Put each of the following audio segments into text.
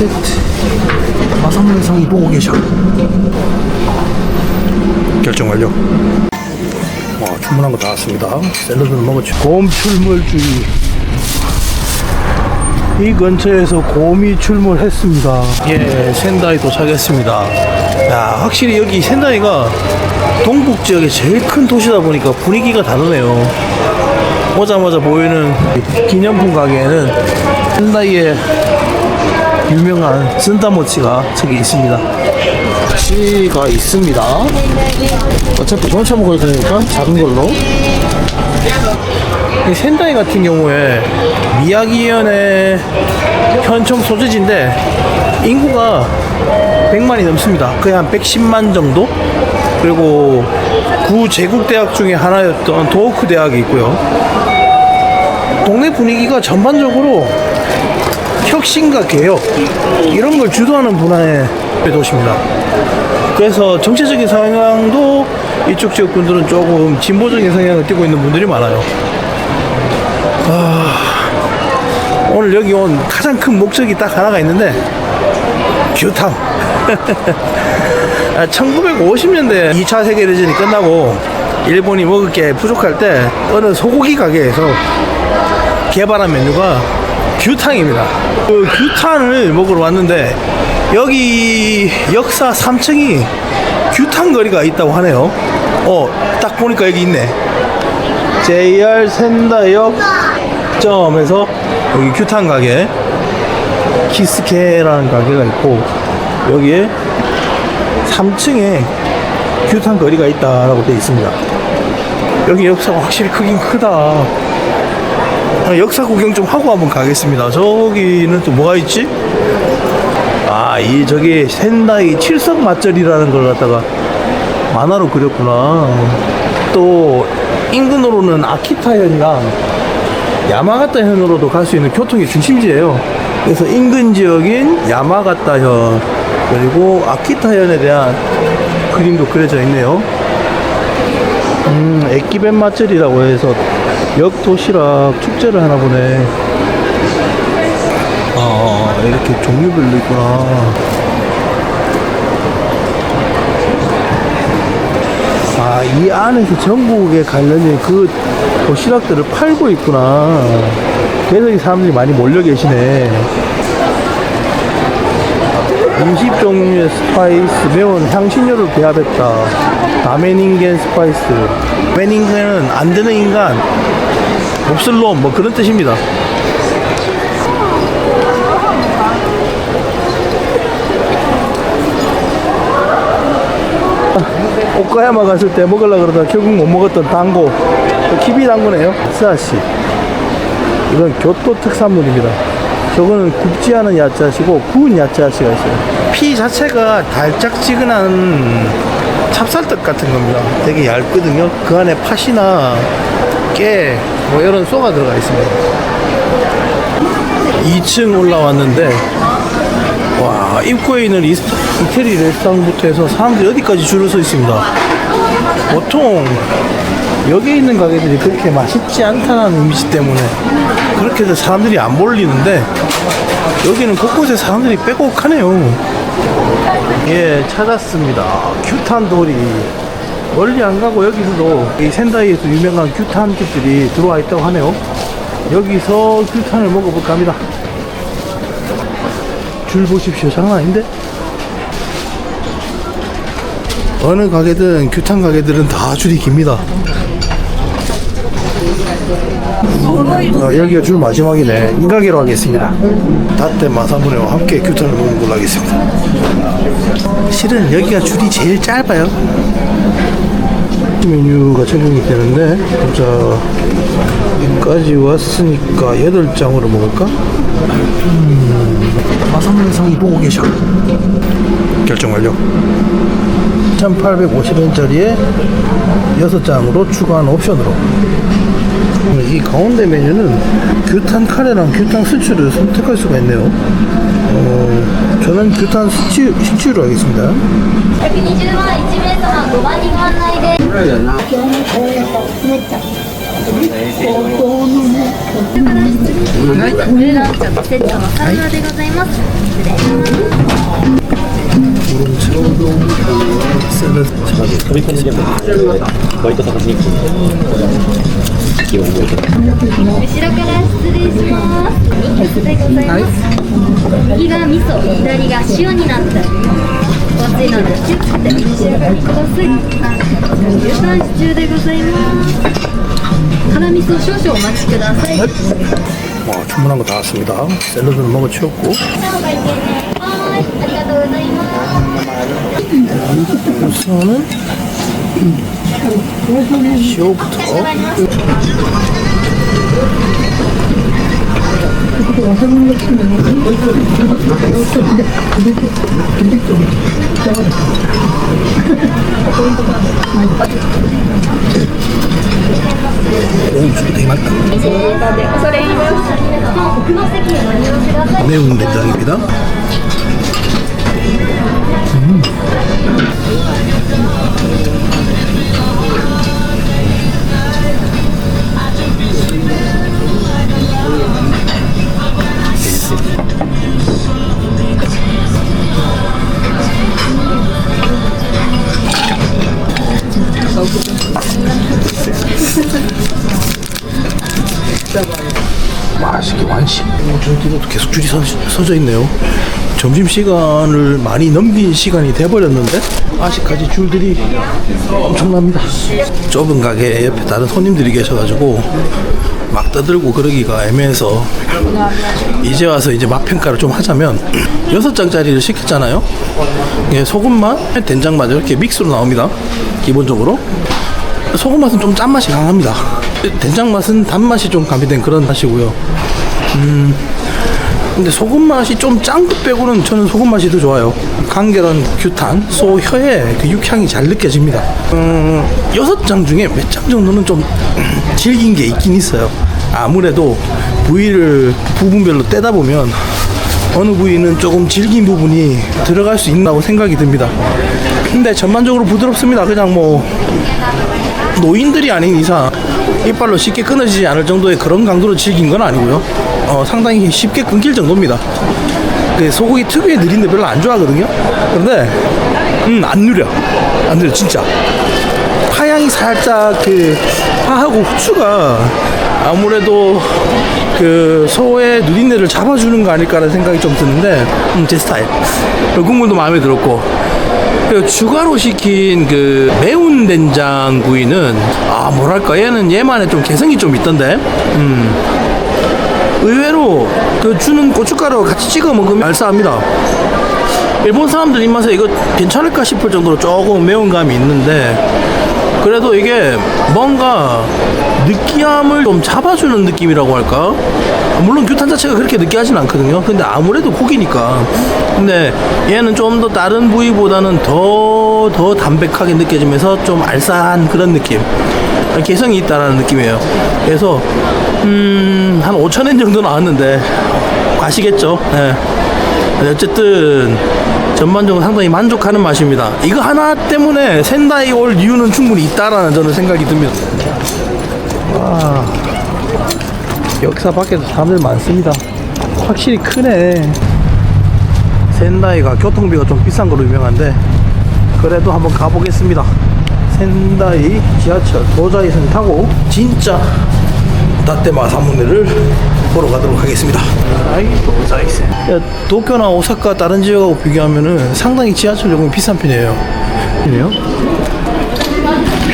세트 마삼문성이 보고 계셔. 결정 완료. 와 주문한 거 다 왔습니다. 샐러드는 먹었지. 곰 출몰주의. 이 근처에서 곰이 출몰했습니다. 예 센다이 도착했습니다. 야 확실히 여기 센다이가 동북 지역의 제일 큰 도시다 보니까 분위기가 다르네요. 오자마자 보이는 이 기념품 가게에는 센다이의 유명한 쓴다모치가 저기 있습니다. 모치가 있습니다. 어차피 전차 먹을 거니까 작은 걸로. 이 센다이 같은 경우에 미야기현의 현청 소재지인데 인구가 100만이 넘습니다. 거의 한 110만 정도? 그리고 구 제국 대학 중에 하나였던 도호쿠 대학이 있고요. 동네 분위기가 전반적으로 혁신과 개혁 이런 걸 주도하는 문화의 도시입니다. 그래서 정치적인 성향도 이쪽 지역 분들은 조금 진보적인 성향을 띠고 있는 분들이 많아요. 아, 오늘 여기 온 가장 큰 목적이 딱 하나가 있는데 규탕. 1950년대 2차 세계대전이 끝나고 일본이 먹을 게 부족할 때 어느 소고기 가게에서 개발한 메뉴가 규탕입니다. 그 규탕을 먹으러 왔는데 여기 역사 3층이 규탕 거리가 있다고 하네요. 어, 딱 보니까 여기 있네. JR 센다역 점에서 여기 규탕 가게 키스케라는 가게가 있고 여기에 3층에 규탕 거리가 있다라고 되어 있습니다. 여기 역사가 확실히 크긴 크다. 아, 역사 구경 좀 하고 한번 가겠습니다. 저기는 또 뭐가 있지? 아, 이 저기 센다이 칠성 맛절이라는 걸 갖다가 만화로 그렸구나. 또 인근으로는 아키타현이랑 야마가타현으로도 갈 수 있는 교통의 중심지예요. 그래서 인근 지역인 야마가타현 그리고 아키타현에 대한 그림도 그려져 있네요. 음, 에키벤 맛절이라고 해서 역 도시락 축제를 하나 보네. 아, 이렇게 종류별로 있구나. 아, 이 안에서 전국에 관련된 그 도시락들을 팔고 있구나. 그래서 이 사람들이 많이 몰려 계시네. 20종류의 스파이스, 매운 향신료를 배합했다. 다메닝겐 스파이스. 다메닝겐은 안 되는 인간, 몹쓸 놈, 뭐 그런 뜻입니다. 오카야마 갔을 때 먹으려고 그러다 결국 못 먹었던 당고. 키비 당고네요. 스아씨. 이건 교토 특산물입니다. 저거는 굽지 않은 야채하시고 구운 야채하시가 있어요. 피 자체가 달짝지근한 찹쌀떡 같은 겁니다. 되게 얇거든요. 그 안에 팥이나 깨, 뭐 이런 쏘가 들어가 있습니다. 2층 올라왔는데, 와, 입구에 있는 이스, 이태리 레스토랑부터 해서 사람들이 어디까지 줄을 서 있습니다. 보통 여기 있는 가게들이 그렇게 맛있지 않다는 이미지 때문에 그렇게 해서 사람들이 안 몰리는데 여기는 곳곳에 사람들이 빼곡하네요. 예, 찾았습니다. 규탄돌이 멀리 안 가고 여기서도 이 센다이에서 유명한 규탄 집들이 들어와 있다고 하네요. 여기서 규탄을 먹어볼까 합니다. 줄 보십시오. 장난 아닌데? 어느 가게든 규탄 가게들은 다 줄이 깁니다. 어, 여기가 줄 마지막이네. 인가게로 하겠습니다. 다때 마사무네와 함께 규탄을 먹는 걸로 하겠습니다. 실은 여기가 줄이 제일 짧아요. 메뉴가 적용이 되는데, 자, 여기까지 왔으니까 8장으로 먹을까? 음, 마사무네상이 보고 계셔. 결정 완료. 1850원짜리에 6장으로 추가한 옵션으로 음, 이 가운데 메뉴는 규탄 카레랑 규탄 수치를 선택할 수가 있네요. 어, 저는 규탄 스치, 스치로 하겠습니다. 샐러드, 샐러드. 番にご案内です。はい、これランチャーセットのサラダでござい ます失礼します 飛び込みでもバイト探しに来て気を覚えてる後ろから失礼します2曲でございます右が味噌左が塩になっておりますお熱いので気をつけてお召し上がりください牛タンシチューでございます辛味噌少々お待ちください 와, 주문한 거 다 왔습니다. 샐러드는 먹어 치웠고. お会計ねはいありがとうございます 우선은 쇼부터 오, 좀 되게 많다. 매운 된장입니다. 음. 서져 있네요. 점심 시간을 많이 넘긴 시간이 돼버렸는데 아직까지 줄들이 엄청납니다. 좁은 가게 옆에 다른 손님들이 계셔가지고 막 떠들고 그러기가 애매해서 이제 와서 이제 맛 평가를 좀 하자면 여섯 장짜리를 시켰잖아요. 예, 소금맛, 된장맛 이렇게 믹스로 나옵니다. 기본적으로 소금 맛은 좀 짠맛이 강합니다. 된장 맛은 단맛이 좀 가미된 그런 맛이고요. 음, 근데 소금 맛이 좀 짠 것 빼고는 저는 소금 맛이 더 좋아요. 간결한 규탄, 소 혀의 그 육향이 잘 느껴집니다. 음, 여섯 장 중에 몇 장 정도는 좀 질긴 게 있긴 있어요. 아무래도 부위를 부분별로 떼다 보면 어느 부위는 조금 질긴 부분이 들어갈 수 있다고 생각이 듭니다. 근데 전반적으로 부드럽습니다. 그냥 뭐 노인들이 아닌 이상 이빨로 쉽게 끊어지지 않을 정도의 그런 강도로 질긴 건 아니고요. 어, 상당히 쉽게 끊길 정도입니다. 그 소고기 특유의 느린데 별로 안 좋아하거든요. 그런데 음, 안 느려. 안 느려 진짜. 파향이 살짝 그 파하고 후추가 아무래도 그 소의 누린내를 잡아주는 거 아닐까라는 생각이 좀 드는데 음, 제 스타일. 그리고 국물도 마음에 들었고 그 추가로 시킨 그 매운 된장 구이는 아 뭐랄까 얘는 얘만의 좀 개성이 좀 있던데. 음. 의외로 그 주는 고춧가루 같이 찍어 먹으면 알싸합니다. 일본 사람들 입맛에 이거 괜찮을까 싶을 정도로 조금 매운 감이 있는데 그래도 이게 뭔가 느끼함을 좀 잡아주는 느낌이라고 할까? 물론 규탄 자체가 그렇게 느끼하진 않거든요. 근데 아무래도 고기니까. 근데 얘는 좀 더 다른 부위보다는 더, 더 담백하게 느껴지면서 좀 알싸한 그런 느낌. 개성이 있다라는 느낌이에요. 그래서, 음, 한 5천엔 정도 나왔는데, 가시겠죠? 예. 네, 어쨌든 전반적으로 상당히 만족하는 맛입니다. 이거 하나 때문에 센다이 올 이유는 충분히 있다라는 저는 생각이 듭니다. 와, 역사 밖에도 사람들 많습니다. 확실히 크네. 센다이가 교통비가 좀 비싼 걸로 유명한데 그래도 한번 가보겠습니다. 센다이 지하철 도자이선 타고 진짜 다테마 사무네를 보러 가도록 하겠습니다. 아이 도자이선. 도쿄나 오사카 다른 지역하고 비교하면은 상당히 지하철 요금이 비싼 편이에요. 이네요.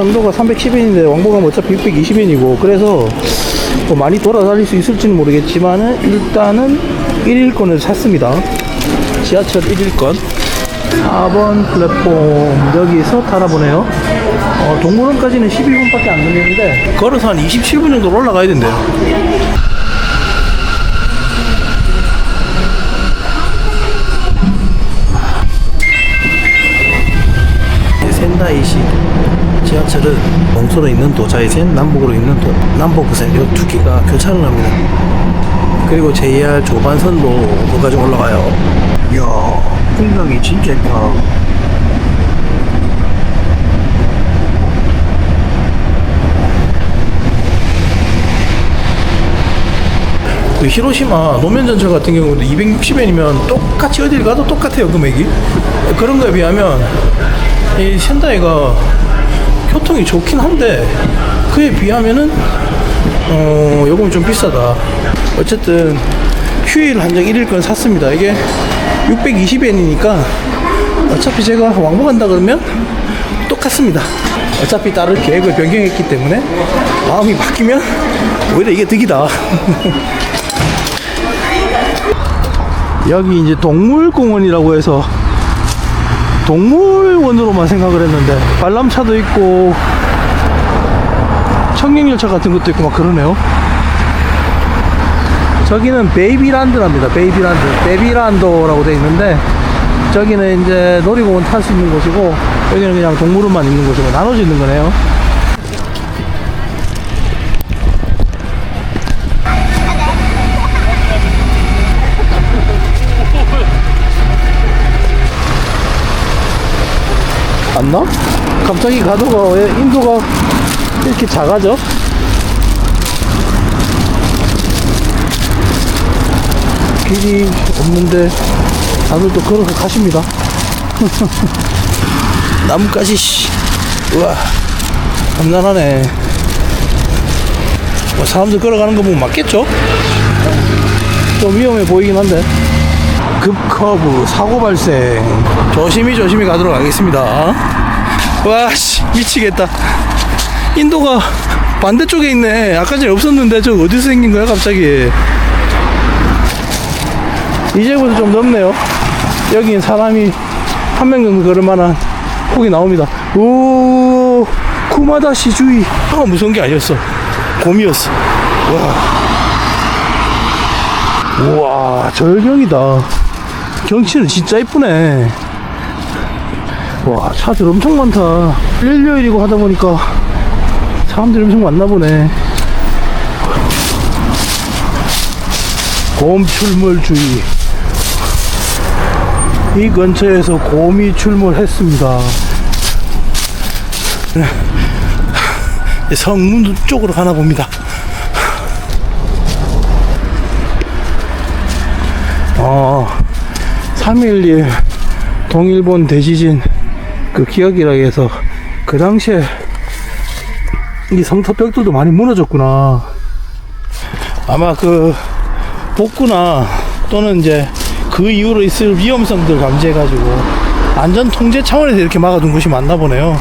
편도가 310엔인데 왕복하면 어차피 620엔이고 그래서 뭐 많이 돌아다닐 수 있을지는 모르겠지만은 일단은 1일권을 샀습니다. 지하철 1일권 4번 플랫폼 여기서 타나보네요. 어, 동물원까지는 12분밖에 안 걸리는데 걸어서 한 27분 정도 올라가야 된대요. 센다이시 지하철은 동서로 있는 도 자이센, 남북으로 있는 도, 남북부센 이 두 개가 교차를 합니다. 그리고 JR 조반선도 거기까지 올라가요. 이야, 풍경이 진짜 예쁘다. 그 히로시마 노면 전철 같은 경우도 260엔이면 똑같이 어딜 가도 똑같아요 금액이 그런 거에 비하면 이 센다이가 교통이 좋긴 한데 그에 비하면은 어 요금이 좀 비싸다. 어쨌든 휴일 한정 1일권 샀습니다. 이게 620엔이니까 어차피 제가 왕복한다 그러면 똑같습니다. 어차피 다른 계획을 변경했기 때문에 마음이 바뀌면 오히려 이게 득이다. 여기 이제 동물공원이라고 해서 동물원으로만 생각을 했는데 관람차도 있고 청량열차 같은 것도 있고 막 그러네요. 저기는 베이비란드랍니다. 베이비란드. 베비란도라고 되어 있는데 저기는 이제 놀이공원 탈 수 있는 곳이고 여기는 그냥 동물원만 있는 곳이고 나눠져 있는 거네요 안 나? 갑자기 가도가 왜 인도가 이렇게 작아져? 길이 없는데 다들 또 걸어서 가십니다. 나뭇가지 씨. 우와 간단하네. 뭐 사람들 걸어가는 거 보면 맞겠죠? 좀 위험해 보이긴 한데. 급커브 사고 발생. 조심히 조심히 가도록 하겠습니다. 와씨 미치겠다. 인도가 반대쪽에 있네. 아까 전에 없었는데 저 어디서 생긴 거야 갑자기? 이제부터 좀 넓네요. 여기 사람이 한 명 정도 걸을 만한 폭이 나옵니다. 오 쿠마다시 주의. 아 무서운 게 아니었어. 곰이었어. 와. 우와 절경이다 경치는 진짜 이쁘네. 와 차들 엄청 많다. 일요일이고 하다 보니까 사람들이 엄청 많나 보네. 곰 출몰 주의. 이 근처에서 곰이 출몰했습니다. 성문 쪽으로 가나 봅니다. 어, 3.11 동일본 대지진 그 기억이라 해서 그 당시에 이 성탑벽들도 많이 무너졌구나. 아마 그 복구나 또는 이제 그 이후로 있을 위험성들 감지해가지고 안전 통제 차원에서 이렇게 막아둔 것이 맞나 보네요.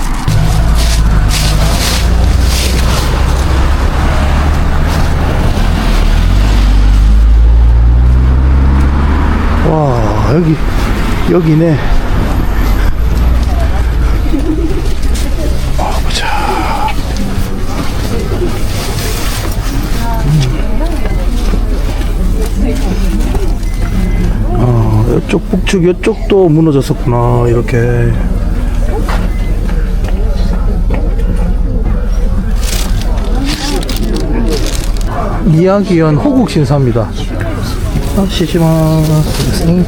와 여기 여기네 아 보자 음. 아 이쪽 북측 이쪽도 무너졌었구나 이렇게 이야기한 호국 신사입니다. 아, 시시마스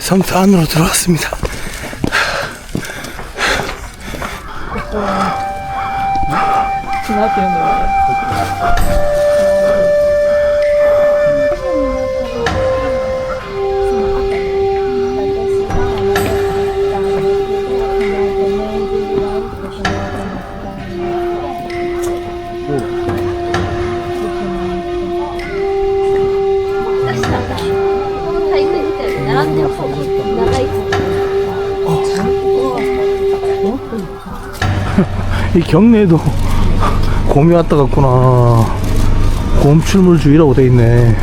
성터 안으로 들어왔습니다. 이 경내에도 곰이 왔다 갔구나. 곰 출몰주의라고 돼 있네.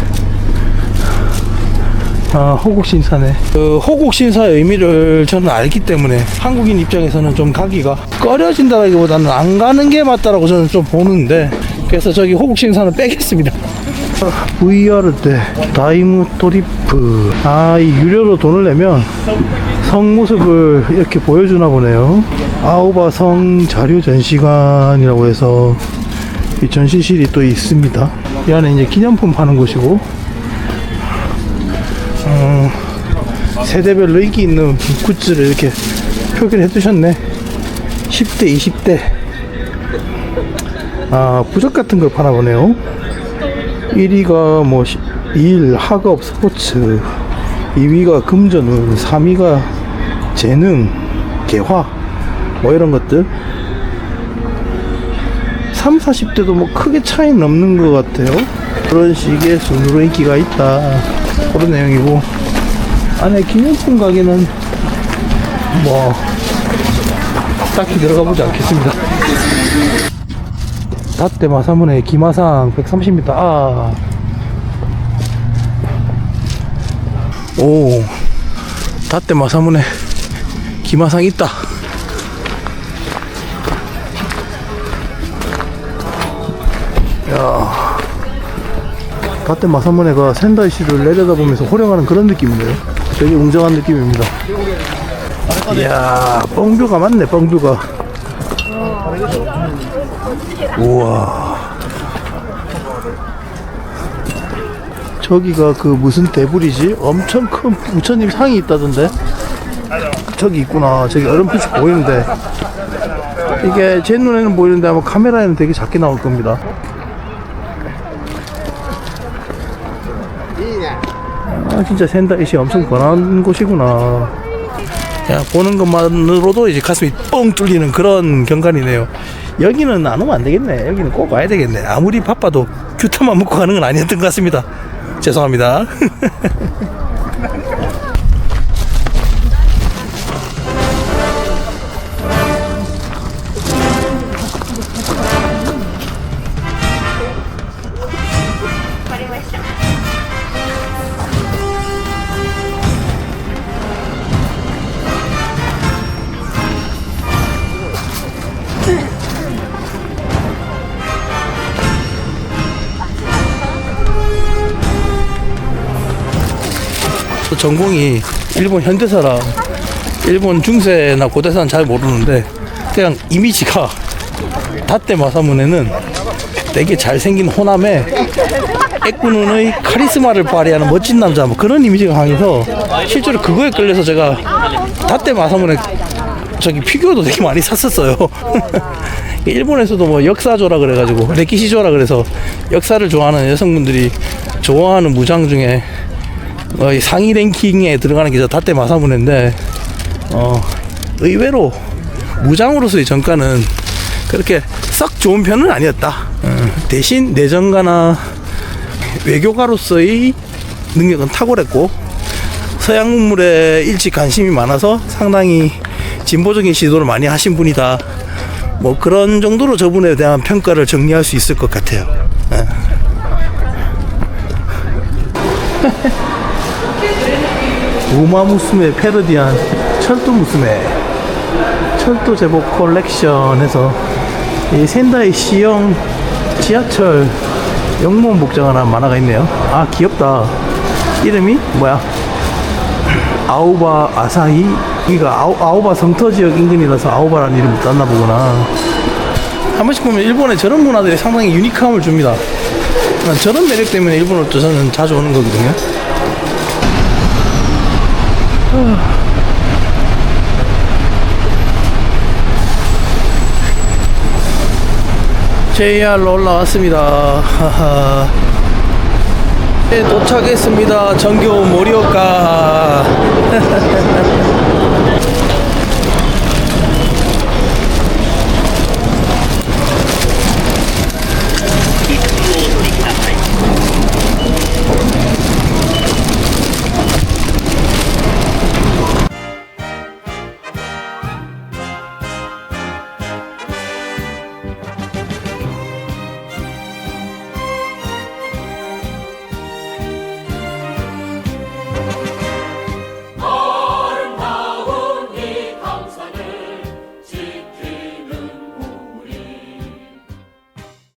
아, 호국신사네. 그 호국신사의 의미를 저는 알기 때문에 한국인 입장에서는 좀 가기가 꺼려진다기보다는 안 가는 게 맞다라고 저는 좀 보는데 그래서 저기 호국신사는 빼겠습니다. VR 때 다이무 토리프 아 이 유료로 돈을 내면 성 모습을 이렇게 보여주나 보네요 아오바 성 자료 전시관이라고 해서 이 전시실이 또 있습니다 이 안에 이제 기념품 파는 곳이고 어, 세대별로 인기 있는 굿즈를 이렇게 표기를 해 두셨네 10대 20대 아, 부적 같은 걸 파나 보네요. 1위가 뭐, 시- 일, 학업, 스포츠. 2위가 금전운, 3위가 재능, 개화. 뭐 이런 것들. 3, 40대도 뭐 크게 차이는 없는 것 같아요. 그런 식의 순으로 인기가 있다. 그런 내용이고. 안에 기념품 가게는 뭐, 딱히 들어가 보지 않겠습니다. 다때 마사문의 기마상 130m. 아. 오. 다때 마사문에 기마상 있다. 야. 다때 마사문에가 센다이 시를 내려다보면서 호령하는 그런 느낌이네요. 되게 웅장한 느낌입니다. 이야, 뻥뷰가 맞네, 뻥뷰가. 우와. 저기가 그 무슨 대불이지? 엄청 큰 부처님 상이 있다던데? 저기 있구나. 저기 얼음빛이 보이는데. 이게 제 눈에는 보이는데 아마 카메라에는 되게 작게 나올 겁니다. 아, 진짜 센다이시 엄청 번한 곳이구나. 그냥 보는 것만으로도 이제 가슴이 뻥 뚫리는 그런 경관이네요. 여기는 안 오면 안 되겠네. 여기는 꼭 와야 되겠네. 아무리 바빠도 규타만 먹고 가는 건 아니었던 것 같습니다. 죄송합니다. 전공이 일본 현대사라 일본 중세나 고대사는 잘 모르는데 그냥 이미지가 다때 마사문에는 되게 잘생긴 호남에 애꾸눈의 카리스마를 발휘하는 멋진 남자 뭐 그런 이미지가 강해서 실제로 그거에 끌려서 제가 다때 마사문에 저기 피규어도 되게 많이 샀었어요. 일본에서도 뭐 역사조라 그래가지고 레키시조라 그래서 역사를 좋아하는 여성분들이 좋아하는 무장 중에 어, 이 상위 랭킹에 들어가는 게저 다때 마사무네인데 어, 의외로 무장으로서의 전가는 그렇게 썩 좋은 편은 아니었다. 어, 대신 내정가나 외교가로서의 능력은 탁월했고 서양 문물에 일찍 관심이 많아서 상당히 진보적인 시도를 많이 하신 분이다. 뭐 그런 정도로 저분에 대한 평가를 정리할 수 있을 것 같아요. 예. 우마 무스메 패러디한 철도 무스메 철도 제복 컬렉션에서 이 센다이 시형 지하철 영문 복장하는 만화가 있네요. 아 귀엽다. 이름이 뭐야? 아오바 아사히 여기가 아오, 아오바 성터 지역 인근이라서 아오바라는 이름을 땄나 보구나. 한 번씩 보면 일본의 저런 문화들이 상당히 유니크함을 줍니다. 난 저런 매력 때문에 일본을 또 저는 자주 오는 거거든요. JR로 올라왔습니다. 하하. 네, 도착했습니다. 정교 모리오카.